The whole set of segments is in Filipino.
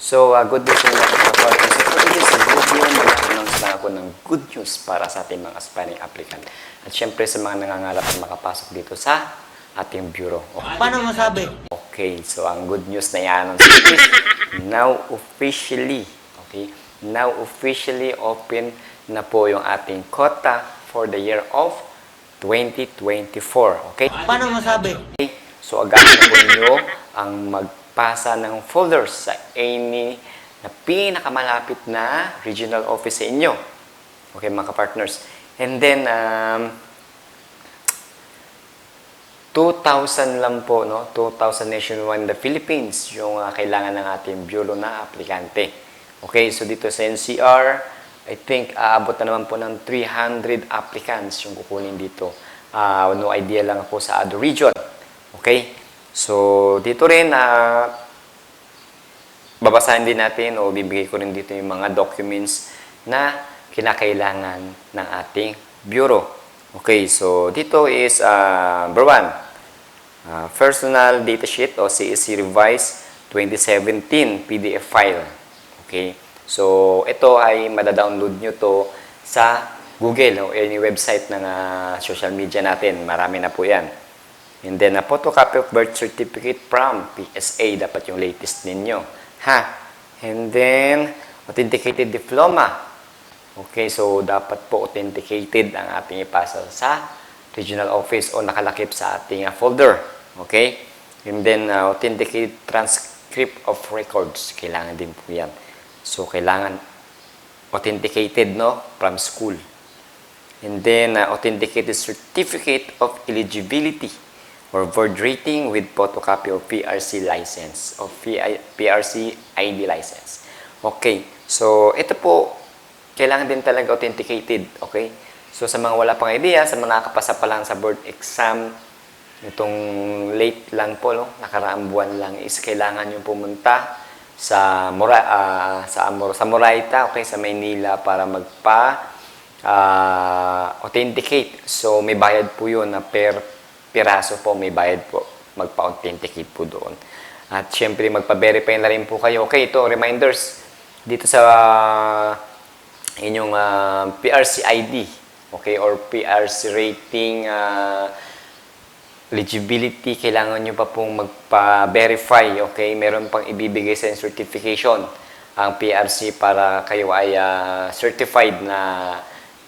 So, uh, good news yung mga partners. So, for today's video, mag-announce lang ako ng good news para sa ating mga aspiring applicant. At syempre sa mga nangangarap na makapasok dito sa ating bureau. Okay. Paano masabi? Okay, so ang good news na i-announce is now officially, okay, now officially open na po yung ating quota for the year of 2024. Okay? Paano masabi? Okay, So agahan na po ninyo ang magpasa ng folders sa any na pinakamalapit na regional office sa inyo. Okay, mga partners And then, um, 2,000 lang po, no? 2,000 nationwide in the Philippines yung ah, kailangan ng ating bureau na aplikante. Okay, so dito sa NCR, I think aabot na naman po ng 300 applicants yung kukunin dito. Ah, no idea lang ako sa other region. Okay? So, dito rin, ah, babasahin din natin o bibigay ko rin dito yung mga documents na kinakailangan ng ating bureau. Okay, so dito is uh, number one, uh, personal data sheet o CSC Revise 2017 PDF file. Okay, so ito ay madadownload nyo to sa Google o any website ng uh, social media natin. Marami na po yan. And then, a photocopy of birth certificate from PSA. Dapat yung latest ninyo. Ha? And then, authenticated diploma. Okay, so dapat po authenticated ang ating ipasa sa regional office o nakalakip sa ating uh, folder. Okay? And then, uh, authenticated transcript of records. Kailangan din po yan. So, kailangan authenticated, no? From school. And then, uh, authenticated certificate of eligibility or rating with photocopy of PRC license PI PRC ID license. Okay, so ito po, kailangan din talaga authenticated. Okay? So sa mga wala pang idea, sa mga nakapasa pa lang sa board exam, itong late lang po, no? nakaraang buwan lang is kailangan yung pumunta sa Mora, ah, sa, Amor, sa Moraita, okay, sa Maynila para magpa ah, authenticate. So may bayad po yun na per piraso po, may bayad po magpa-authenticate po doon. At syempre magpa-verify na rin po kayo. Okay, ito reminders dito sa inyong ah, PRC ID, okay, or PRC rating ah, eligibility, kailangan nyo pa pong magpa-verify, okay? Meron pang ibibigay sa certification ang PRC para kayo ay ah, certified na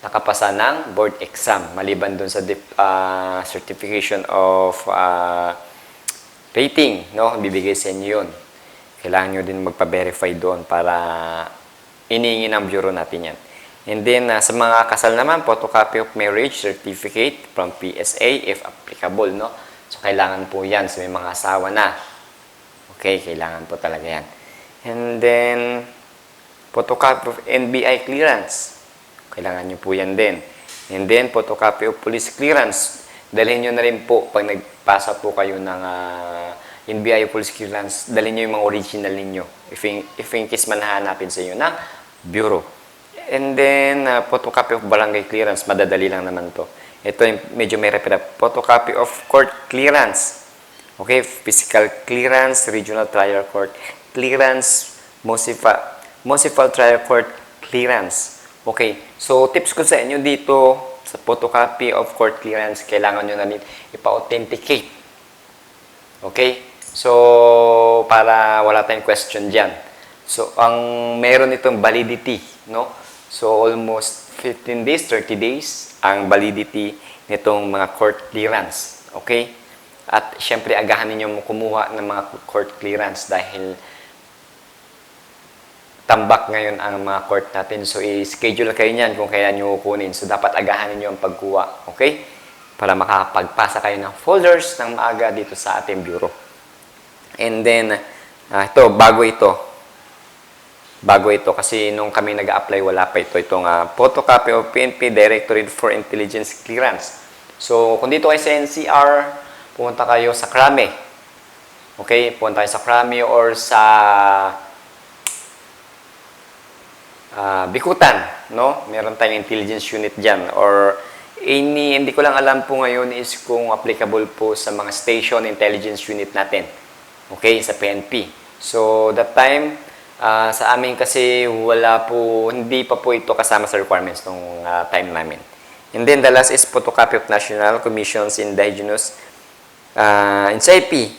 nakapasa ng board exam maliban dun sa dip- ah, certification of ah, rating, no? Bibigay sa inyo yun. Kailangan nyo din magpa-verify doon para inihingi ng bureau natin yan. And then, ah, sa mga kasal naman, photocopy of marriage certificate from PSA if applicable, no? So, kailangan po yan sa may mga asawa na. Okay, kailangan po talaga yan. And then, photocopy of NBI clearance. Kailangan nyo po yan din. And then, photocopy of police clearance. Dalhin nyo na rin po, pag nagpasa po kayo ng ah, NBI police clearance, dalhin nyo yung mga original ninyo. If in, if in case man hahanapin sa inyo ng bureau. And then, uh, photocopy of barangay clearance. Madadali lang naman to. Ito yung medyo may repeat. Photocopy of court clearance. Okay, physical clearance, regional trial court clearance, municipal, municipal trial court clearance. Okay, so tips ko sa inyo dito sa photocopy of court clearance, kailangan nyo na rin ipa-authenticate. Okay? So, para wala tayong question dyan. So, ang meron itong validity, no? So, almost 15 days, 30 days ang validity nitong mga court clearance. Okay? At syempre, agahan ninyo kumuha ng mga court clearance dahil tambak ngayon ang mga court natin. So, i-schedule kayo niyan kung kaya nyo kukunin. So, dapat agahan ninyo ang pagkuha. Okay? Para makapagpasa kayo ng folders ng maaga dito sa ating bureau. And then, ah, ito, bago ito. Bago ito, kasi nung kami nag apply wala pa ito. Itong ah, photocopy of PNP Directorate for Intelligence Clearance. So, kung dito kayo sa NCR, pumunta kayo sa Krame. Okay? Pumunta kayo sa Krame or sa ah, Bikutan, no? Meron tayong intelligence unit dyan. Or any, hindi ko lang alam po ngayon is kung applicable po sa mga station intelligence unit natin. Okay, sa PNP. So, that time, Ah, sa amin kasi wala po, hindi pa po ito kasama sa requirements ng time namin. And then the last is photocopy of National Commissions Indigenous uh, NCIP,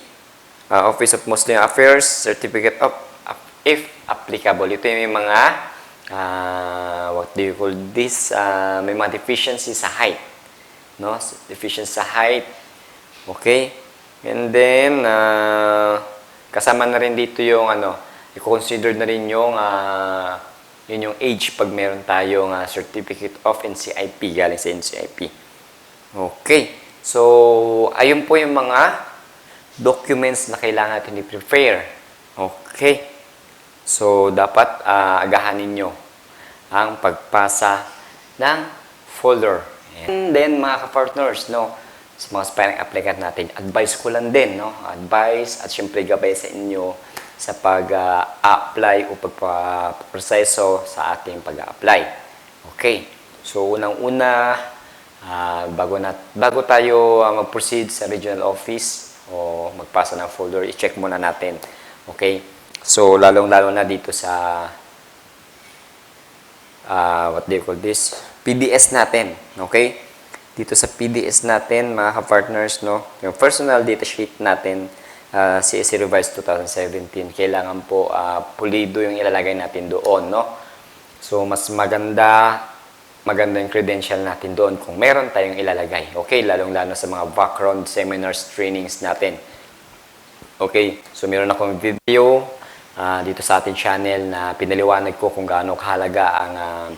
uh, Office of Muslim Affairs, Certificate of, if applicable. Ito yung mga, uh, what do you call this, uh, may mga deficiency sa height. No? Deficiency sa height. Okay? And then, uh, kasama na rin dito yung ano, i-consider na rin yung uh, yun yung age pag meron tayong uh, certificate of NCIP galing sa NCIP. Okay. So, ayun po yung mga documents na kailangan natin i-prepare. Okay. So, dapat uh, agahan ninyo ang pagpasa ng folder. And then, mga ka-partners, no, sa mga aspiring applicant natin, advice ko lang din, no, advice at syempre gabay sa inyo sa pag-apply o pagpaproseso sa ating pag-apply. Okay. So, unang-una, ah, bago, na, bago tayo ah, mag-proceed sa regional office o magpasa ng folder, i-check muna natin. Okay. So, lalong-lalo na dito sa ah, what do you call this? PDS natin. Okay? Dito sa PDS natin, mga ka-partners, no? Yung personal data sheet natin, uh, CSC Revised 2017, kailangan po ah, pulido yung ilalagay natin doon, no? So, mas maganda, maganda yung credential natin doon kung meron tayong ilalagay. Okay? Lalong-lalo sa mga background seminars, trainings natin. Okay, so meron akong video ah, dito sa ating channel na pinaliwanag ko kung gaano kahalaga ang ah,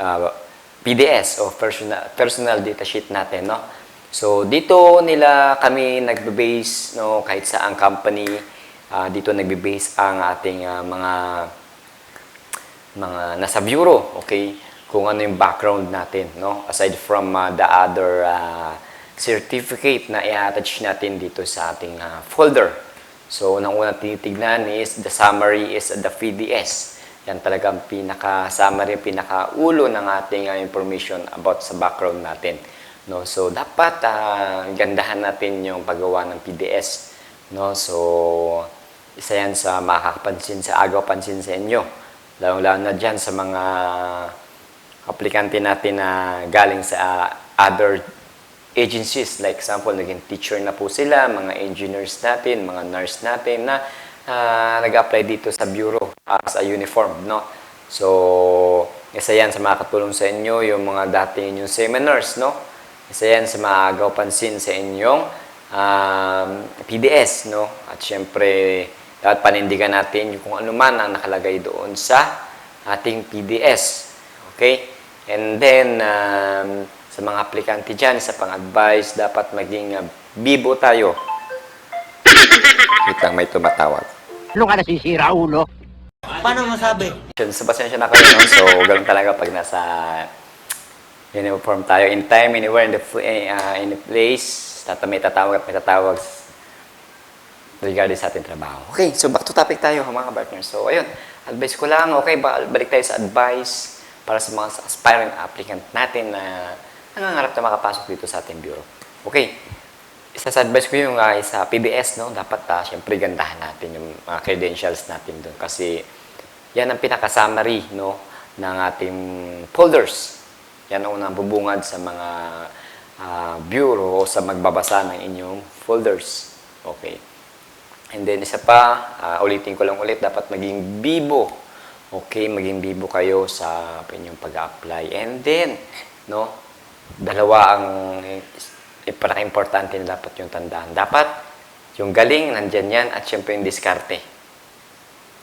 ah, PDS o personal, personal data sheet natin, no? So, dito nila kami nagbe-base, no, kahit sa ang company, ah, dito nagbe-base ang ating ah, mga mga nasa bureau, okay? Kung ano yung background natin, no? Aside from uh, the other uh, certificate na i-attach natin dito sa ating uh, folder. So, unang unang tinitignan is the summary is the PDS. Yan talagang pinaka-summary, pinaka-ulo ng ating uh, information about sa background natin. No? So, dapat uh, gandahan natin yung paggawa ng PDS. No? So, isa yan sa makakapansin, sa agaw pansin sa inyo. Lalong-lalo na dyan sa mga aplikante natin na galing sa uh, other agencies. Like example, naging teacher na po sila, mga engineers natin, mga nurse natin na uh, nag-apply dito sa bureau as a uniform, no? So, isa yan sa makakatulong sa inyo, yung mga dating inyong seminars, no? Isa yan sa maagaw pansin sa inyong um, PDS, no? At syempre, dapat panindigan natin yung kung ano man ang nakalagay doon sa ating PDS. Okay? And then, um, sa mga aplikante dyan, sa pang-advise, dapat maging uh, bibo tayo. Wait lang, may tumatawag. Ano ka nasisira, ulo? Paano masabi? Sa pasensya na kayo, no? So, ganun talaga pag nasa uniform tayo. In time, anywhere, in the, uh, in the place, tata may tatawag at may tatawag regarding sa ating trabaho. Okay, so back to topic tayo, mga partners. So, ayun, advice ko lang, okay, ba- balik tayo sa advice para sa mga aspiring applicant natin na nangangarap na makapasok dito sa ating bureau. Okay, isa sa advice ko yung uh, sa PBS, no? dapat uh, syempre gandahan natin yung mga credentials natin doon kasi yan ang pinaka-summary no, ng ating folders. Yan ang unang bubungad sa mga ah, bureau o sa magbabasa ng inyong folders. Okay. And then isa pa, ah, ulitin ko lang ulit, dapat maging bibo. Okay, maging bibo kayo sa inyong pag-apply. And then, no, dalawa ang eh, importante na dapat yung tandaan. Dapat yung galing, nandyan yan, at syempre yung diskarte.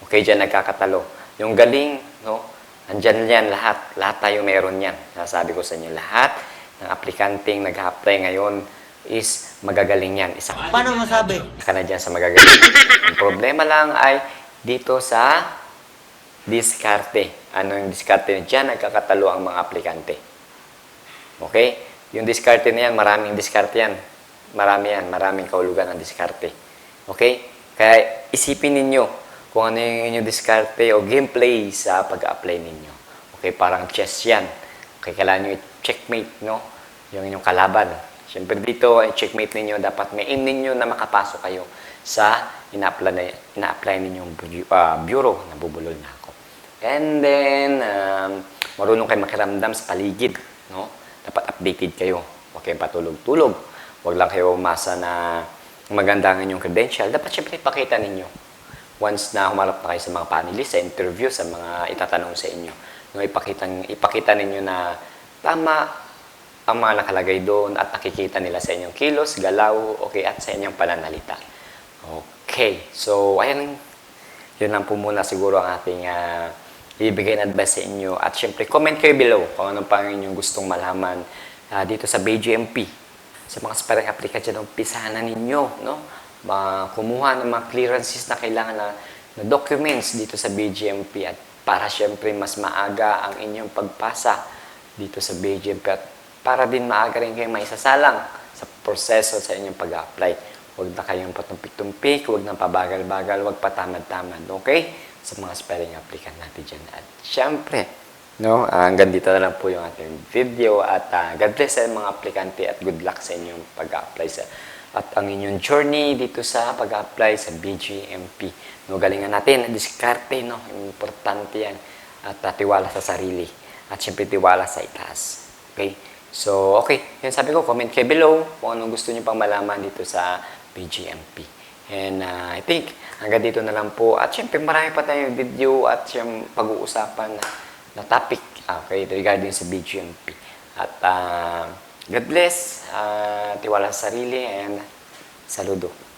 Okay, dyan nagkakatalo. Yung galing, no, nandyan yan lahat. Lahat tayo meron yan. Sasabi ko sa inyo, lahat ng aplikanteng nag-apply ngayon is magagaling yan. Isa Paano masabi? ka na dyan sa magagaling. Ang problema lang ay dito sa diskarte. Ano yung diskarte? Diyan nagkakatalo ang mga aplikante. Okay? Yung diskarte na yan, maraming diskarte yan. Marami yan, maraming kahulugan ang diskarte. Okay? Kaya isipin ninyo kung ano yung inyong diskarte o gameplay sa pag-apply ninyo. Okay, parang chess yan. Okay, kailangan nyo i-checkmate, no? Yung inyong kalaban. Siyempre dito, ay checkmate ninyo, dapat may aim ninyo na makapasok kayo sa ina-apply, na, ina-apply ninyong ah, bureau na bubulol na ako. And then, um, marunong kayo makiramdam sa paligid. No? Dapat updated kayo. Huwag kayong patulog-tulog. Huwag lang kayo umasa na maganda ang inyong credential. Dapat syempre ipakita ninyo. Once na humarap na kayo sa mga panelists, sa interview, sa mga itatanong sa inyo, no, ipakita, ipakita ninyo na tama ang mga nakalagay doon at nakikita nila sa inyong kilos, galaw, okay, at sa inyong pananalita. Okay, so ayan, yun lang po muna siguro ang ating ah, ibigay na advice sa inyo. At syempre, comment kayo below kung ano pa ang inyong gustong malaman ah, dito sa BGMP. Sa mga aspiring applicant dyan, umpisahan ninyo, no? Kumuha ng mga clearances na kailangan na, na documents dito sa BGMP at para syempre mas maaga ang inyong pagpasa dito sa BGMP at para din maaga rin kayong maisasalang sa proseso sa inyong pag-apply. Huwag na kayong patumpik-tumpik, huwag na pabagal-bagal, huwag patamad-tamad, okay? Sa mga aspiring applicant natin dyan. At syempre, no, ah, hanggang dito na lang po yung ating video at ah, God bless sa mga aplikante at good luck sa inyong pag-apply sa at ang inyong journey dito sa pag-apply sa BGMP. No, galingan natin, diskarte, no? Importante yan. At ah, tiwala sa sarili. At syempre tiwala sa itaas. Okay? So, okay. Yan sabi ko, comment kayo below kung anong gusto niyo pang malaman dito sa BGMP. And ah, I think hanggang dito na lang po. At syempre marami pa tayong video at siyang pag-uusapan na, na topic okay, regarding sa BGMP. At ah, God bless, ah, tiwala sa sarili, and saludo.